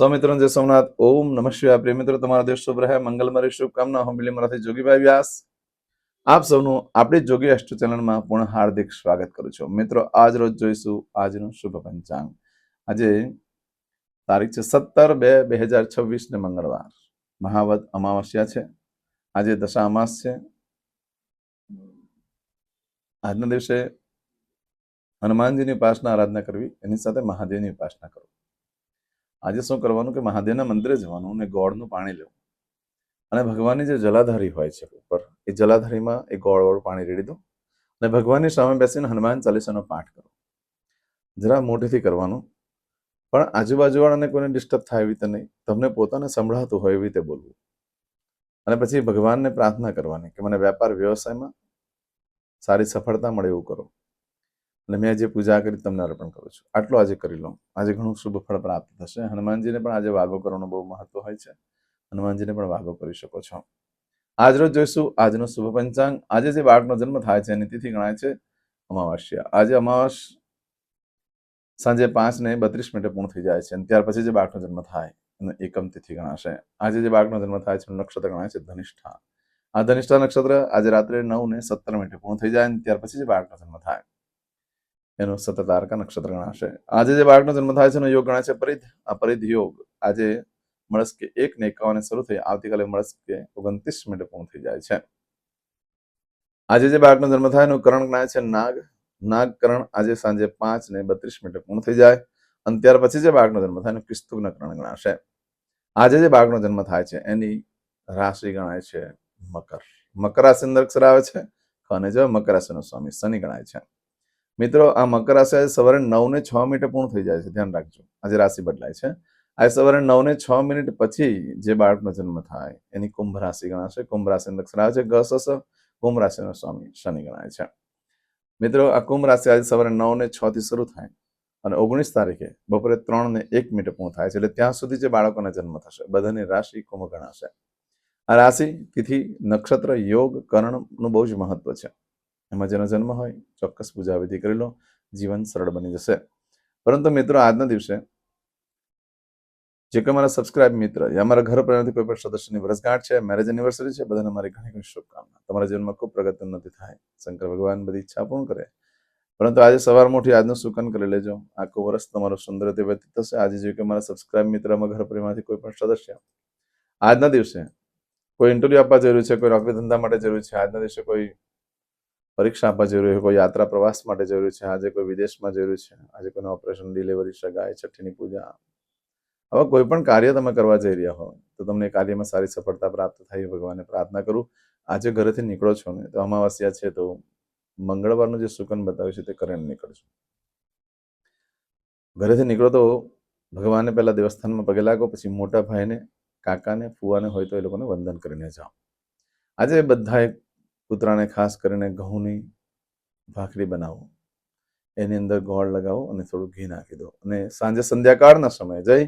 સ્વામિત્ર જય સોમનાથ. ઓમ નમઃ શિવાય. પ્રિય મિત્રો, તમારા દેશ શુભ રહે. મંગલમરી શુભકામના. હું મિલી મારાથી જોગીભાઈ વ્યાસ. આપ સૌનું આપણી જોગી અષ્ટ ચેનલમાં પૂર્ણ હાર્દિક સ્વાગત કરું છું. મિત્રો, આજ રોજ જોઈશું આજનું શુભ પંચાંગ. આજે તારીખ છે સત્તર બે બે હજાર છવ્વીસ ને મંગળવાર. મહાવત અમાવસ્યા છે. આજે દશા અમાસ છે. આજના દિવસે હનુમાનજીની ઉપાસના આરાધના કરવી. એની સાથે મહાદેવની ઉપાસના કરવી. આજે શું કરવાનું કે મહાદેવના મંદિરે જવાનું અને ગોળનું પાણી લેવું. અને ભગવાનની જે જલાધારી હોય છે ઉપર, એ જલાધારીમાં એ ગોળવાળું પાણી રેડી દો અને ભગવાનની સામે બેસીને હનુમાન ચાલીસાનો પાઠ કરો. જરા મોટેથી કરવાનું, પણ આજુબાજુવાળાને કોઈને ડિસ્ટર્બ થાય એવી રીતે નહીં. તમને પોતાને સંભળાતું હોય એવી રીતે બોલવું. અને પછી ભગવાનને પ્રાર્થના કરવાની કે મને વેપાર વ્યવસાયમાં સારી સફળતા મળે એવું કરો. અને મેં જે પૂજા કરી તમને અર્પણ કરું છું. આટલું આજે કરી લો આજે ઘણું શુભ ફળ પ્રાપ્ત થશે. હનુમાનજીને પણ આજે વાગો કરવાનો બહુ મહત્વ હોય છે. હનુમાનજીને પણ વાગો કરી શકો છો. આજરોજ જોઈશું. આજનો શુભ પંચાંગ. આજે જે બાળકનો જન્મ થાય છે એની તિથિ ગણાય છે અમાવાસ્યા. આજે અમાવાસ સાંજે પાંચ ને બત્રીસ મિનિટે પૂર્ણ થઈ જાય છે અને ત્યાર પછી જે બાળકનો જન્મ થાય એનો એકમ તિથિ ગણાશે. આજે જે બાળકનો જન્મ થાય છે નક્ષત્ર ગણાય છે ધનિષ્ઠા. આ ધનિષ્ઠા નક્ષત્ર આજે રાત્રે નવ ને સત્તર મિનિટે પૂર્ણ થઈ જાય અને ત્યાર પછી જે બાળકનો જન્મ થાય. એનું સતત નક્ષત્ર ગણાશે. આજે જે બાળકનો જન્મ થાય છે એનો યોગ ગણાય છે પરિધ. આ પરિધ યોગ આજે મળસ્કે એક ને એકાવને શરૂ થઈ આવતીકાલે મળસ્કે ઓગણત્રીસ મિનિટે પૂર્ણ થઈ જાય છે. આજે જે બાળકનો જન્મ થાય એનું કરણ ગણાય છે નાગ. નાગ કરણ આજે સાંજે પાંચ ને બત્રીસ મિનિટે પૂર્ણ થઈ જાય. અને ત્યાર પછી જે બાળકનો જન્મ થાય એનું કિસ્તુગ્ન કરણ ગણાશે. આજે જે બાળકનો જન્મ થાય છે એની રાશિ ગણાય છે મકર. મકર રાશિ અંદર અક્ષર આવે છે. અને જો મકર રાશિનો સ્વામી શનિ ગણાય છે. મિત્રો, આ મકર રાશિ આજે સવારે નવ ને છ મિનિટે પૂર્ણ થઈ જાય છે. ધ્યાન રાખજો. આજે રાશિ બદલાય છે. આજે સવારે નવ ને છ મિનિટ પછી જે બાળકનો જન્મ થાય, એની કુંભ રાશિ ગણાશે કુંભ રાશિ આવે છે. ગસ કુંભ રાશિનો સ્વામી, શનિ ગણાય છે. મિત્રો, આ કુંભ રાશિ આજે સવારે નવ ને છ થી શરૂ થાય અને ઓગણીસ તારીખે બપોરે ત્રણ ને એક મિનિટે પૂર્ણ થાય છે. એટલે ત્યાં સુધી જે બાળકોના જન્મ થશે, બધાની રાશિ કુંભ ગણાશે. આ રાશિ તિથિ, નક્ષત્ર, યોગ, કર્ણનું બહુ જ મહત્વ છે. એમાં જેનો જન્મ હોય, ચોક્કસ પૂજા વિધિ કરી લો, જીવન સરળ બની જશે. પરંતુ મિત્રો, આજના દિવસે જે કે મારા સબસ્ક્રાઇબ મિત્ર યા મારા ઘર પરિવારથી કોઈ પણ સદસ્યની વર્ષગાંઠ છે મેરેજ એનિવર્સરી છે, બધાને મારી ઘણી ઘણી શુભકામના. તમારા જીવનમાં ખૂબ પ્રગતિ ઉન્નતિ થાય. શંકર ભગવાન બધી ઈચ્છા પૂર્ણ કરે. પરંતુ આજે સવાર મોઠી આજનું સુકન કરી લેજો. આખું વર્ષ તમારું સુંદર રીતે વ્યતીત થશે. આજે જે કે મારા સબસ્ક્રાઇબ મિત્ર ઘર પરિવારમાંથી કોઈ પણ સદસ્ય આજના દિવસે કોઈ ઇન્ટરવ્યુ આપવા જરૂરી છે, કોઈ નોકરી ધંધા માટે જરૂરી છે, આજના દિવસે કોઈ પરીક્ષા આપવા જરૂરી હોય કોઈ યાત્રા પ્રવાસ માટે જરૂરી છે, આજે કોઈ વિદેશમાં જરૂરી છે, આજે કોઈને ઓપરેશન ડિલિવરી સગાઈ, છઠ્ઠીની પૂજા. આવા કોઈ પણ કાર્ય તમે કરવા જઈ રહ્યા હો, તો તમને કાર્યમાં સારી સફળતા પ્રાપ્ત થાય ભગવાનને પ્રાર્થના કરું. આજે ઘરેથી નીકળો છો ને, તો અમાવાસ્યા છે તો મંગળવારનું જે સુકન બતાવ્યું છે તે કરીને નીકળજો. ઘરેથી નીકળો તો ભગવાનને પહેલાં દેવસ્થાનમાં પગે લાગો, પછી મોટા ભાઈને, કાકાને, ફુવાને હોય તો એ લોકોને વંદન કરીને જાઓ. આજે બધાએ કૂતરાને ખાસ કરીને ઘઉંની ભાખરી બનાવો. એની અંદર ગોળ લગાવો અને થોડું ઘી નાખી દો. અને સાંજે સંધ્યાકાળના સમયે જઈ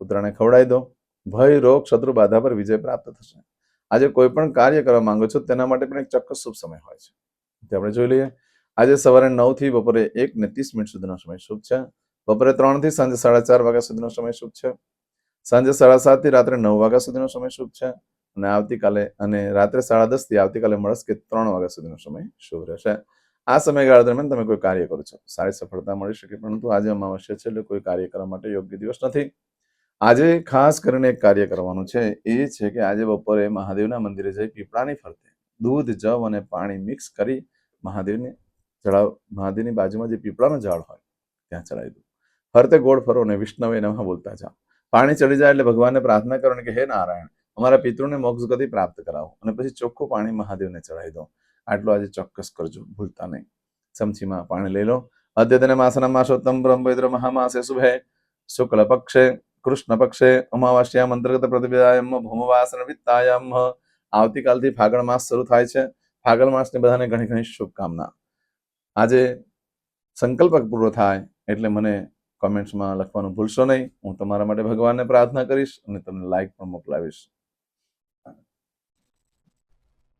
કૂતરાને ખવડાવી દો. ભય, રોગ, શત્રુ બાધા પર વિજય પ્રાપ્ત થશે. આજે કોઈ પણ કાર્ય કરવા માંગો છો તેના માટે પણ એક ચોક્કસ શુભ સમય હોય છે. તે આપણે જોઈ લઈએ. આજે સવારે નવથી બપોરે એક ને ત્રીસ મિનિટ સુધીનો સમય શુભ છે. બપોરે ત્રણથી સાંજે સાડા ચાર વાગ્યા સુધીનો સમય શુભ છે. સાંજે સાડા સાતથી રાત્રે નવ વાગ્યા સુધીનો સમય શુભ છે. અને આવતીકાલે અને રાત્રે સાડા દસથી આવતીકાલે મળશ કે ત્રણ વાગ્યા સુધીનો સમય શુભ રહેશે. આ સમયગાળા દરમિયાન તમે કોઈ કાર્ય કરો છો. સારી સફળતા મળી શકે, પરંતુ આજે અમાવસ્યા છે એટલે કોઈ કાર્ય કરવા માટે યોગ્ય દિવસ નથી. આજે ખાસ કરીને એક કાર્ય કરવાનું છે. એ છે કે આજે બપોરે મહાદેવના મંદિરે જઈ પીપળાની ફરતે દૂધ, જવ અને પાણી મિક્સ કરી મહાદેવને ચડાવ, મહાદેવની બાજુમાં જે પીપળાનો ઝાડ હોય ત્યાં ચડાવી દઉં ફરતે ગોળ ફરો અને વિષ્ણવે નમઃ બોલતા જાઓ. પાણી ચડી જાય એટલે ભગવાનને પ્રાર્થના કરો કે, હે નારાયણ અમારા પિતૃને મોક્ષ ગતિ પ્રાપ્ત કરાવો અને પછી ચોખ્ખું પાણી મહાદેવને ચડાવી દો. આટલું આજે ચોક્કસ કરજો, ભૂલતા નહીં. ચમચીમાં પાણી લઈ લો. અદ્યતને માસના માસોત્તમ બ્રહ્મૈદ્ર મહામાસે શુભે. શુક્લ પક્ષે, કૃષ્ણ પક્ષે, અમાવાસ્યામ અંતર્ગત પ્રતિપદાયમ, ભૂમવાસન વિત્તાયમ. આવતીકાલથી ફાગણ માસ શરૂ થાય છે. ફાગણ માસની બધાને ઘણી ઘણી શુભકામના. આજે સંકલ્પ પૂરો થાય એટલે મને કોમેન્ટ્સમાં લખવાનું ભૂલશો નહીં. હું તમારા માટે ભગવાનને પ્રાર્થના કરીશ અને તમને લાઈક પણ મોકલાવીશ.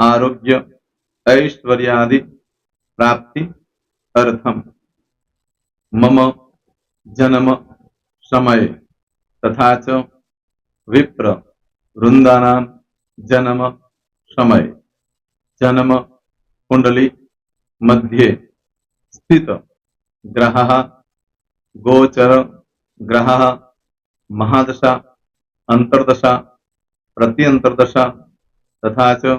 आरोग्य ऐश्वर्यादि प्राप्ति अर्थम मम जन्म समय तथा च विप्र वृंदानाम जन्म समय जन्म कुंडली मध्ये स्थित ग्रह गोचर ग्रह महादशा अंतर्दशा प्रत्यंतर्दशा तथा च